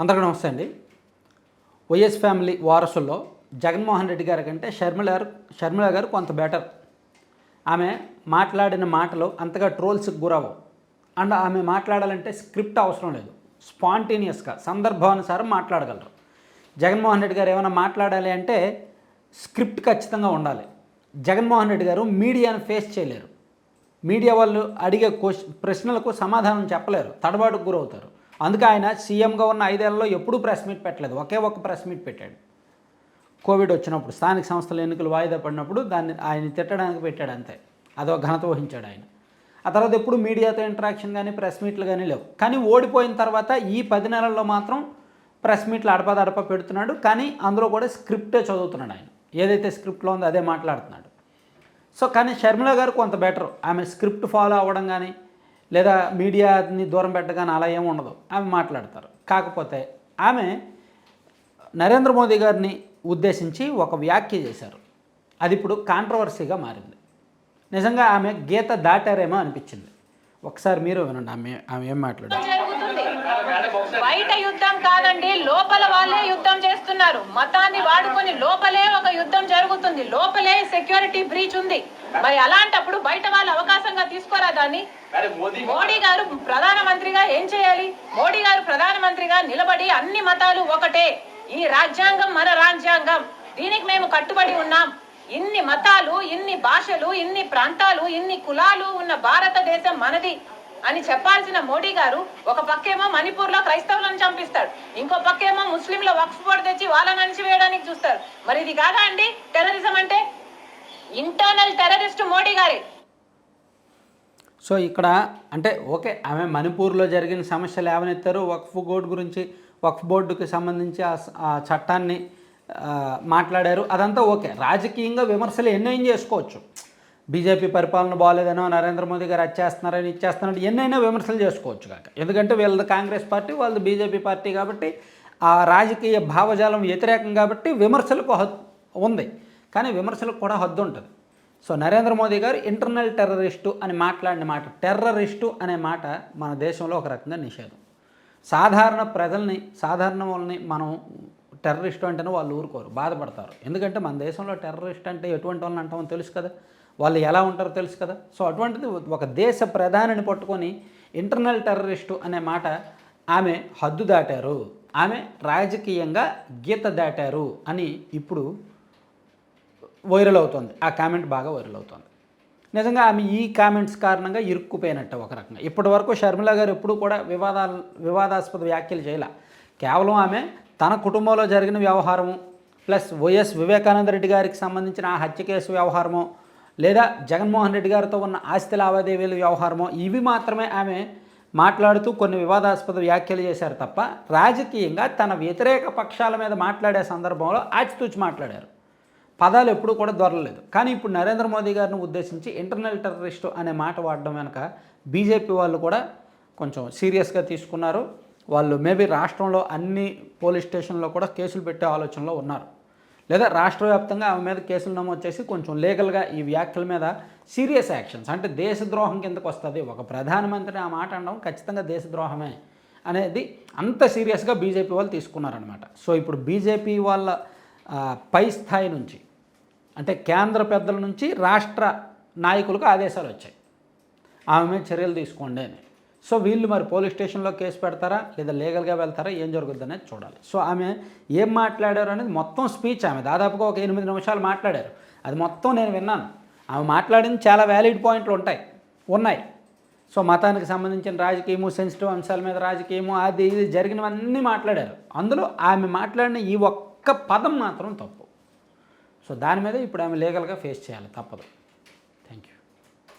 అందరికీ నమస్తే అండి. వైఎస్ ఫ్యామిలీ వారసుల్లో జగన్మోహన్ రెడ్డి గారి కంటే షర్మిల గారు షర్మిల గారు కొంత బెటర్. ఆమె మాట్లాడిన మాటలు అంతగా ట్రోల్స్కి గురవు అండ్ ఆమె మాట్లాడాలంటే స్క్రిప్ట్ అవసరం లేదు. స్పాంటేనియస్గా సందర్భానుసారం మాట్లాడగలరు. జగన్మోహన్ రెడ్డి గారు ఏమైనా మాట్లాడాలి అంటే స్క్రిప్ట్ ఖచ్చితంగా ఉండాలి. జగన్మోహన్ రెడ్డి గారు మీడియాను ఫేస్ చేయలేరు. మీడియా వాళ్ళు అడిగే క్వశ్చన్ ప్రశ్నలకు సమాధానం చెప్పలేరు. తడబాటుకు గురవుతారు. అందుకే ఆయన సీఎంగా ఉన్న ఐదేళ్ళలో ఎప్పుడూ ప్రెస్ మీట్ పెట్టలేదు. ఒకే ఒక్క ప్రెస్ మీట్ పెట్టాడు. కోవిడ్ వచ్చినప్పుడు స్థానిక సంస్థల ఎన్నికలు వాయిదా పడినప్పుడు దాన్ని ఆయన తిట్టడానికి పెట్టాడు అంతే. అదో ఘనత వహించాడు ఆయన. ఆ తర్వాత ఎప్పుడు మీడియాతో ఇంటరాక్షన్ కానీ ప్రెస్ మీట్లు కానీ లేవు. కానీ ఓడిపోయిన తర్వాత ఈ పది నెలల్లో మాత్రం ప్రెస్ మీట్లు అడపదడప పెడుతున్నాడు. కానీ అందులో కూడా స్క్రిప్టే చదువుతున్నాడు ఆయన. ఏదైతే స్క్రిప్ట్లో ఉందో అదే మాట్లాడుతున్నాడు. సో కానీ షర్మిల గారు కొంత బెటర్. ఆమె స్క్రిప్ట్ ఫాలో అవ్వడం కానీ లేదా మీడియాని దూరం పెట్టగానే అలా ఏమి ఉండదు. ఆమె మాట్లాడతారు. కాకపోతే ఆమె నరేంద్ర మోదీ గారిని ఉద్దేశించి ఒక వ్యాఖ్య చేశారు. అది ఇప్పుడు కాంట్రవర్సీగా మారింది. నిజంగా ఆమె గీత దాటారేమో అనిపించింది. ఒకసారి మీరు వినండి ఆమె ఆమె ఏం మాట్లాడారు? జరుగుతుంది? బయట యుద్ధం కాదండి లోపల వాళ్ళే యుద్ధం చేస్తున్నారు. మతాన్ని వాడుకొని లోపలే ఒక యుద్ధం జరుగుతుంది. లోపలే సెక్యూరిటీ బ్రీచ్ ఉంది. మరి అలాంటప్పుడు బయట వాళ్ళు అవకాశంగా తీసుకోరా దాన్ని? మోడీ గారు ప్రధానమంత్రిగా ఏం చేయాలి? మోడీ గారు ప్రధానమంత్రిగా నిలబడి అన్ని మతాలు ఒకటే. ఈ రాజ్యాంగం మన రాజ్యాంగం. దీనికి మేము కట్టుబడి ఉన్నాం. ఇన్ని మతాలు ఇన్ని భాషలు ఇన్ని ప్రాంతాలు ఇన్ని కులాలు ఉన్న భారతదేశం మనది అని చెప్పాల్సిన మోడీ గారు ఒక పక్కేమో మణిపూర్లో క్రైస్తవులను చంపిస్తాడు ఇంకో పక్కేమో ముస్లింల వక్ఫ్ బోర్డు తెచ్చి వాళ్ళని అణిచివేయడానికి చూస్తారు. మరి ఇది కాదా అండి? టెర్రరిజం అంటే ఇంటర్నల్ టెర్రరిస్ట్ మోడీ గారే. సో ఇక్కడ అంటే ఓకే ఆమె మణిపూర్లో జరిగిన సమస్యలు ఏమనెత్తారు వక్ఫ్ బోర్డు గురించి వక్ఫ్ బోర్డుకి సంబంధించి ఆ చట్టాన్ని మాట్లాడారు. అదంతా ఓకే. రాజకీయంగా విమర్శలు ఎన్నైనా చేసుకోవచ్చు. బీజేపీ పరిపాలన బాగాలేదనో నరేంద్ర మోదీ గారు వచ్చేస్తున్నారని ఇచ్చేస్తున్నారని ఎన్నైనా విమర్శలు చేసుకోవచ్చు కాక. ఎందుకంటే వీళ్ళది కాంగ్రెస్ పార్టీ వాళ్ళది బీజేపీ పార్టీ కాబట్టి ఆ రాజకీయ భావజాలం వ్యతిరేకం కాబట్టి విమర్శలకు హద్దు ఉంది. కానీ విమర్శలకు కూడా హద్దు ఉంటుంది. సో నరేంద్ర మోదీ గారు ఇంటర్నల్ టెర్రరిస్టు అని మాట్లాడిన మాట టెర్రరిస్టు అనే మాట మన దేశంలో ఒక రకంగా నిషేధం. సాధారణ ప్రజల్ని సాధారణ వాళ్ళని మనం టెర్రరిస్టు అంటేనే వాళ్ళు ఊరుకోరు బాధపడతారు. ఎందుకంటే మన దేశంలో టెర్రరిస్ట్ అంటే ఎటువంటి వాళ్ళని అంటామో తెలుసు కదా. వాళ్ళు ఎలా ఉంటారో తెలుసు కదా. సో అటువంటిది ఒక దేశ ప్రధానిని పట్టుకొని ఇంటర్నల్ టెర్రరిస్టు అనే మాట ఆమె హద్దు దాటారు. ఆమె రాజకీయంగా గీత దాటారు అని ఇప్పుడు వైరల్ అవుతుంది. ఆ కామెంట్ బాగా వైరల్ అవుతుంది. నిజంగా ఆమె ఈ కామెంట్స్ కారణంగా ఇరుక్కుపోయినట్టు ఒక రకంగా. ఇప్పటి వరకు షర్మిల గారు ఎప్పుడూ కూడా వివాదాలు వివాదాస్పద వ్యాఖ్యలు చేయాల. కేవలం ఆమె తన కుటుంబంలో జరిగిన వ్యవహారము ప్లస్ వైఎస్ వివేకానంద రెడ్డి గారికి సంబంధించిన ఆ హత్య కేసు వ్యవహారము లేదా జగన్మోహన్ రెడ్డి గారితో ఉన్న ఆస్తి లావాదేవీల వ్యవహారమో ఇవి మాత్రమే ఆమె మాట్లాడుతూ కొన్ని వివాదాస్పద వ్యాఖ్యలు చేశారు తప్ప రాజకీయంగా తన వ్యతిరేక పక్షాల మీద మాట్లాడే సందర్భంలో ఆచితూచి మాట్లాడారు. పదాలు ఎప్పుడూ కూడా దొరలేదు కానీ ఇప్పుడు నరేంద్ర మోదీ గారిని ఉద్దేశించి ఇంటర్నల్ టెర్రరిస్టు అనే మాట వాడడం వెనక బీజేపీ వాళ్ళు కూడా కొంచెం సీరియస్గా తీసుకున్నారు. వాళ్ళు మేబీ రాష్ట్రంలో అన్ని పోలీస్ స్టేషన్లో కూడా కేసులు పెట్టే ఆలోచనలో ఉన్నారు. లేదా రాష్ట్ర వ్యాప్తంగా ఆమె మీద కేసులు నమోదు చేసి కొంచెం లీగల్గా ఈ వ్యాఖ్యల మీద సీరియస్ యాక్షన్స్ అంటే దేశద్రోహం కిందకు వస్తుంది. ఒక ప్రధానమంత్రి ఆ మాట అనడం ఖచ్చితంగా దేశద్రోహమే అనేది అంత సీరియస్గా బీజేపీ వాళ్ళు తీసుకున్నారనమాట సో ఇప్పుడు బీజేపీ వాళ్ళ పై స్థాయి నుంచి అంటే కేంద్ర పెద్దల నుంచి రాష్ట్ర నాయకులకు ఆదేశాలు వచ్చాయి. ఆమె మీద చర్యలు తీసుకోండి అని. సో వీళ్ళు మరి పోలీస్ స్టేషన్లో కేసు పెడతారా? లేదా లీగల్గా వెళ్తారా? ఏం జరుగుద్ది అనేది చూడాలి. సో ఆమె ఏం మాట్లాడారు అనేది మొత్తం స్పీచ్ ఆమె. దాదాపుగా ఒక ఎనిమిది నిమిషాలు మాట్లాడారు. అది మొత్తం నేను విన్నాను. ఆమె మాట్లాడింది చాలా వ్యాలిడ్ పాయింట్లు ఉంటాయి. ఉన్నాయి. సో మతానికి సంబంధించిన రాజకీయము సెన్సిటివ్ అంశాల మీద రాజకీయము అది ఇది జరిగినవన్నీ మాట్లాడారు. అందులో ఆమె మాట్లాడిన ఈ ఒక్క పదం మాత్రం తప్పు. సో దాని మీద ఇప్పుడు ఆమె లీగల్గా ఫేస్ చేయాలి తప్పదు.